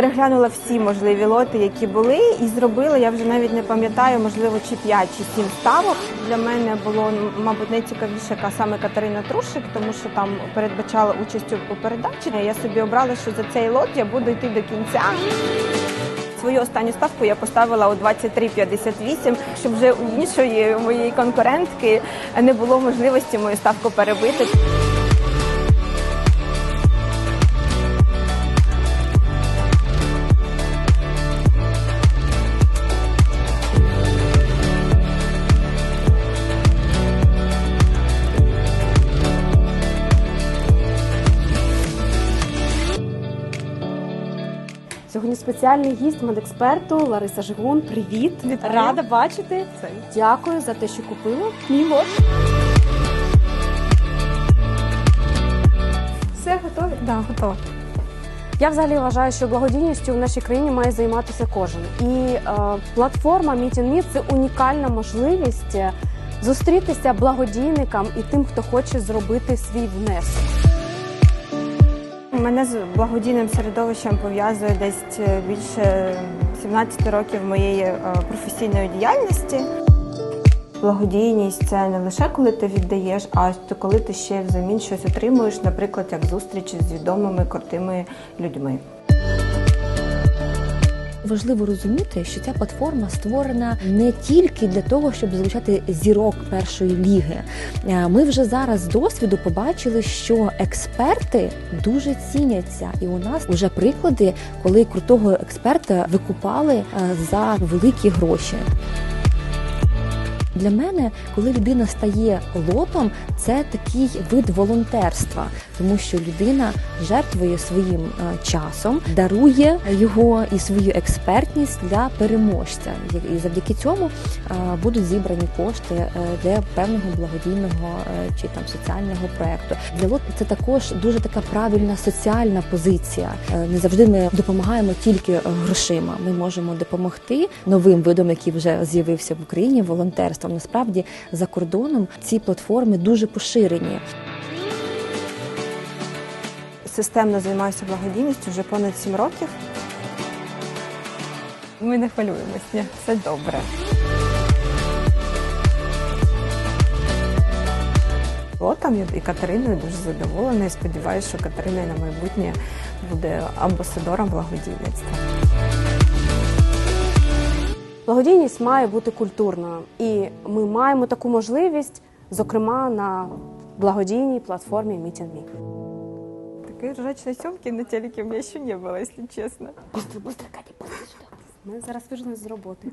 переглянула всі можливі лоти, які були, і зробила. Я вже навіть не пам'ятаю, можливо, чи 5 чи 7 ставок. Для мене було мабуть найцікавіше саме Катерина Трушик, тому що там передбачала участь у- у передачі. Я собі обрала, що за цей лот я буду йти до кінця. Свою останню ставку я поставила у 23.58, щоб вже у іншої моєї конкурентки не було можливості мою ставку перебити. Сьогодні спеціальний гість медексперту Лариса Жигун. Привіт! Вітаю. Рада бачити. Це. Дякую за те, що купила. Мій лот. Все готові? Да, готова. Я взагалі вважаю, що благодійністю в нашій країні має займатися кожен. І е, платформа Meet – це унікальна можливість е, зустрітися благодійникам і тим, хто хоче зробити свій внесок. Мене з благодійним середовищем пов'язує десь е, більше 17 років моєї е, професійної діяльності. Благодійність це не лише коли ти віддаєш, а коли ти ще взамін щось отримуєш, наприклад, як зустрічі з відомими крутими людьми. Важливо розуміти, що ця платформа створена не тільки для того, щоб залучати зірок першої ліги. Е, Ми вже зараз з досвіду побачили, що експерти дуже ціняться, і у нас вже приклади, коли крутого експерта викупали е, за великі гроші. Для мене, коли людина стає лотом, це такий вид волонтерства, тому що людина жертвує своїм е, часом, дарує його і свою експертність для переможця. І завдяки цьому е, будуть зібрані кошти е, для певного благодійного чи там соціального проекту. Для лоту це також дуже така правильна соціальна позиція. Не завжди ми допомагаємо тільки грошима. Ми можемо допомогти новим видам, який вже з'явився в Україні, волонтерством. Насправді за кордоном ці платформи дуже поширені. Системно займаюся благодійністю вже понад 7 років. Ми не хвилюємось, ні, все добре. Лотом і Катериною дуже задоволена і сподіваюся, що Катерина на майбутнє буде амбасадором благодійництва. Благодійність має бути культурною, і ми маємо таку можливість, зокрема на благодійній платформі Meet and Me. Такой ржачной съемки на телеке у меня еще не было, если честно. Ми зараз вижили з роботи.